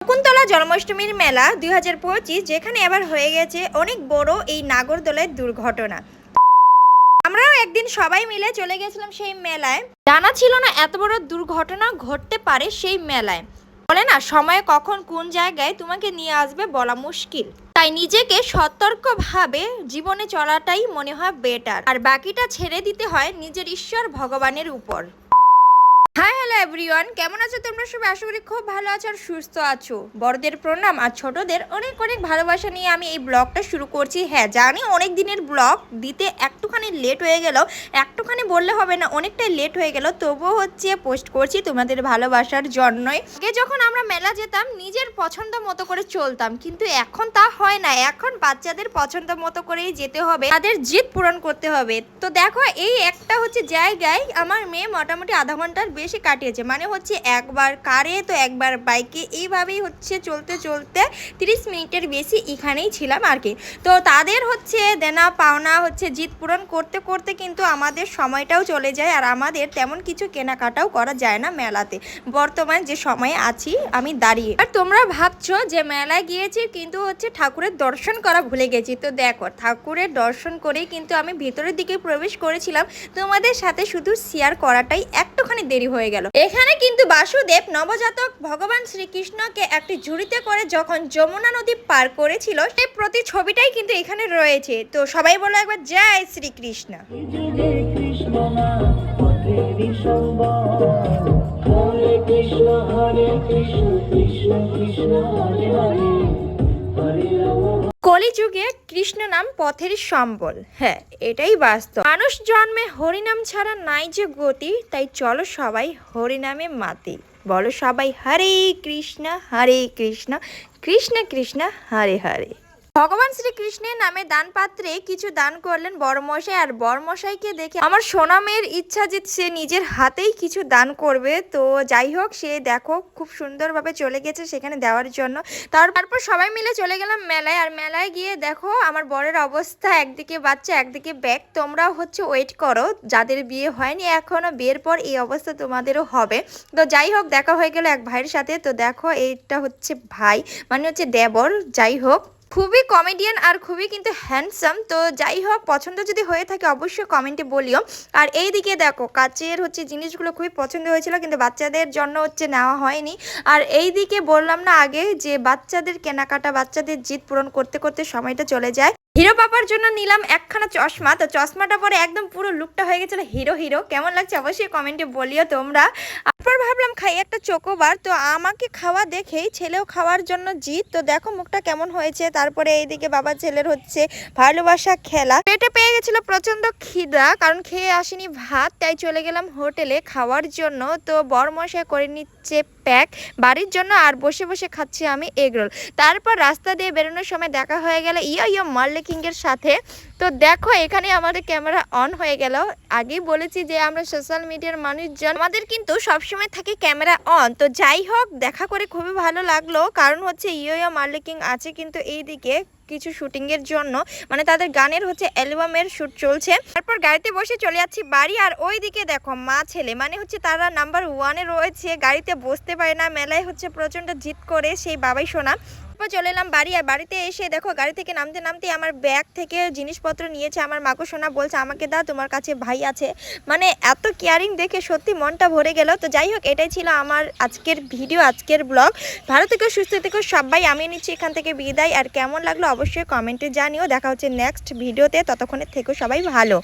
শকুন্তলা জন্মাষ্টমীর মেলা দুই হাজার পঁচিশ, যেখানে আবার হয়ে গেছে অনেক বড় এই নাগরদোলের দুর্ঘটনা। আমরাও একদিন সবাই মিলে চলে গেছিলাম সেই মেলায়। জানা ছিল না এত বড় দুর্ঘটনা ঘটতে পারে সেই মেলায়। বলে না, সময়ে কখন কোন জায়গায় তোমাকে নিয়ে আসবে বলা মুশকিল। তাই নিজেকে সতর্কভাবে জীবনে চলাটাই মনে হয় বেটার আর বাকিটা ছেড়ে দিতে হয় নিজের ঈশ্বর ভগবানের উপর। হাই হ্যালো এভরিওয়ান কেমন আছো তোমরা সবাই? আশা করি খুব ভালো আছো আর সুস্থ আছো। বড়দের প্রণাম আর ছোটদের অনেক অনেক ভালোবাসা নিয়ে আমি এই ব্লগটা শুরু করছি। হ্যাঁ জানি অনেক দিনের ব্লগ, দিতে একটুখানি লেট হয়ে গেল। একটুখানি বললে হবে না, অনেকটাই লেট হয়ে গেল। তবুও হচ্ছে পোস্ট করছি তোমাদের ভালোবাসার জন্যই। আগে যখন আমরা মেলা যেতাম, নিজের পছন্দ মতো করে চলতাম। কিন্তু এখন তা হয় না। এখন বাচ্চাদের পছন্দ মতো করেই যেতে হবে। তাদের জিদ পূরণ করতে হবে। তো দেখো, এই একটা হচ্ছে জায়গায় আমার মেয়ে মোটামুটি আধা ঘণ্টার বেশি কাটিয়েছে। মানে হচ্ছে একবার কারে, তো একবার বাইকে। এইভাবেই হচ্ছে চলতে চলতে তিরিশ মিনিটের বেশি এখানেই ছিলাম আর কি। তো তাদের হচ্ছে দেনা, পাওনা হচ্ছে জিদ পূরণ করতে করতে কিন্তু আমাদের সময়টাও চলে যায় আর আমাদের তেমন কিছু কেনাকাটাও করা যায় না মেলাতে। বর্তমান যে সময়ে আছি, আমি দাঁড়িয়ে। আর তোমরা ভাবছ যে মেলায় গিয়েছি কিন্তু হচ্ছে ঠাকুরের দর্শন করা ভুলে গেছি। তো দেখো, ঠাকুরের দর্শন করেই কিন্তু আমি ভিতরের দিকে প্রবেশ করেছিলাম। তোমাদের সাথে শুধু শেয়ার করাটাই একটুখানি দেরি হয়ে গেল। এখানে কিন্তু বাসুদেব নবজাতক ভগবান শ্রীকৃষ্ণকে একটি ঝুড়িতে করে যখন যমুনা নদী পার করেছিল, সেই প্রতি ছবিটাই কিন্তু এখানে রয়েছে। তো সবাই বলো একবার, জয় শ্রীকৃষ্ণ। কৃষ্ণ কৃষ্ণ কৃষ্ণ কৃষ্ণ, হরে হরে। কলিযুগে কৃষ্ণ নাম পথের সম্বল। হ্যাঁ এটাই বাস্তব। মানুষ জন্মে হরিনাম ছাড়া নাই যে গতি, তাই চলো সবাই হরিনামে মাতি। বলো সবাই হরে কৃষ্ণ হরে কৃষ্ণ কৃষ্ণ কৃষ্ণ, হরে হরে। ভগবান শ্রীকৃষ্ণের নামে দান পাত্রে কিছু দান করলেন বড়মশাই, আর বড়মশাইকে দেখে আমার সোনামের ইচ্ছা যে সে নিজের হাতেই কিছু দান করবে। তো যাই হোক, সে দেখো খুব সুন্দরভাবে চলে গেছে সেখানে দেওয়ার জন্য। তারপর সবাই মিলে চলে গেলাম মেলায়, আর মেলায় গিয়ে দেখো আমার বরের অবস্থা একদিকে বাচ্চা একদিকে ব্যাগ। তোমরাও হচ্ছে ওয়েট করো, যাদের বিয়ে হয়নি এখনও বিয়ের পর এই অবস্থা তোমাদেরও হবে। তো যাই হোক, দেখা হয়ে গেল এক ভাইয়ের সাথে। তো দেখো এইটা হচ্ছে ভাই মানে হচ্ছে দেবর। যাই হোক খুবই কমেডিয়ান আর খুবই কিন্তু হ্যান্ডসাম তো যাই হোক, পছন্দ যদি হয়ে থাকে অবশ্যই কমেন্টে বলিও। আর এই দিকে দেখো, কাচের হচ্ছে জিনিসগুলো খুবই পছন্দ হয়েছিল, কিন্তু বাচ্চাদের জন্য হচ্ছে নেওয়া হয়নি। আর এই দিকে বললাম না আগে যে বাচ্চাদের কেনাকাটা, বাচ্চাদের জিদ পূরণ করতে করতে সময়টা চলে যায়। হিরো পাপার জন্য নিলাম একখানা চশমা, তো চশমাটা পরে একদম পুরো লুকটা হয়ে গেছিল হিরো হিরো কেমন লাগছে অবশ্যই কমেন্টে বলিও তোমরা। তারপর ভাবলাম খাই একটা চোকোবার তো আমাকে খাওয়া দেখেই ছেলেও খাওয়ার জন্য জিত। তো দেখো মুখটা কেমন হয়েছে। তারপরে এইদিকে বাবা ছেলের হচ্ছে ভালোবাসা খেলা। পেটে পেয়ে গেছিল প্রচণ্ড খিদা, কারণ খেয়ে আসিনি ভাত। তাই চলে গেলাম হোটেলে খাওয়ার জন্য। তো বরমশাই করে নিচ্ছে প্যাক। বাড়ির জন্য আর বসে বসে খাচ্ছি আমি এগরোল তারপর রাস্তা দিয়ে বেরোনোর সময় দেখা হয়ে গেল ইয়া ইয়া মার্লে কিংয়ের সাথে। তো দেখো এখানে আমাদের ক্যামেরা অন হয়ে গেল। আগেই বলেছি যে আমরা সোশ্যাল মিডিয়ার মানুষজন। আমাদের কিন্তু সবসময় থাকে ক্যামেরা অন। তো যাই হোক, দেখা করে খুবই ভালো লাগল। কারণ হচ্ছে ইয়ো মার্লিকিং আছে কিন্তু এই দিকে কিছু শুটিং এর জন্য। মানে তাদের গানের হচ্ছে অ্যালবামের শ্যুট চলছে। তারপর গাড়িতে বসে চলে যাচ্ছি বাড়ি আর ওই দিকে দেখো মা ছেলে মানে হচ্ছে তারা নাম্বার ওয়ানে রয়েছে। গাড়িতে বসতে পারে না, মেলায় হচ্ছে প্রচণ্ড জিত করে সেই বাবাই শোনা তারপর চলে এলাম বাড়ি আর বাড়িতে এসে দেখো গাড়ি থেকে নামতে নামতে আমার ব্যাগ থেকে জিনিসপত্র নিয়েছে, আমার মাকো সোনা বলছে, আমাকে দা তোমার কাছে ভাই আছে। মানে এত কেয়ারিং দেখে সত্যি মনটা ভরে গেল। তো যাই হোক, এটাই ছিল আমার আজকের ভিডিও আজকের ব্লগ ভালো থেকে, সুস্থ থেকে, সবাই আমি নিচ্ছি এখান থেকে বিদায়। আর কেমন লাগল অবশ্যই কমেন্টে জানিও। দেখা হচ্ছে নেক্সট ভিডিওতে ততক্ষণের থেকেও সবাই ভালো।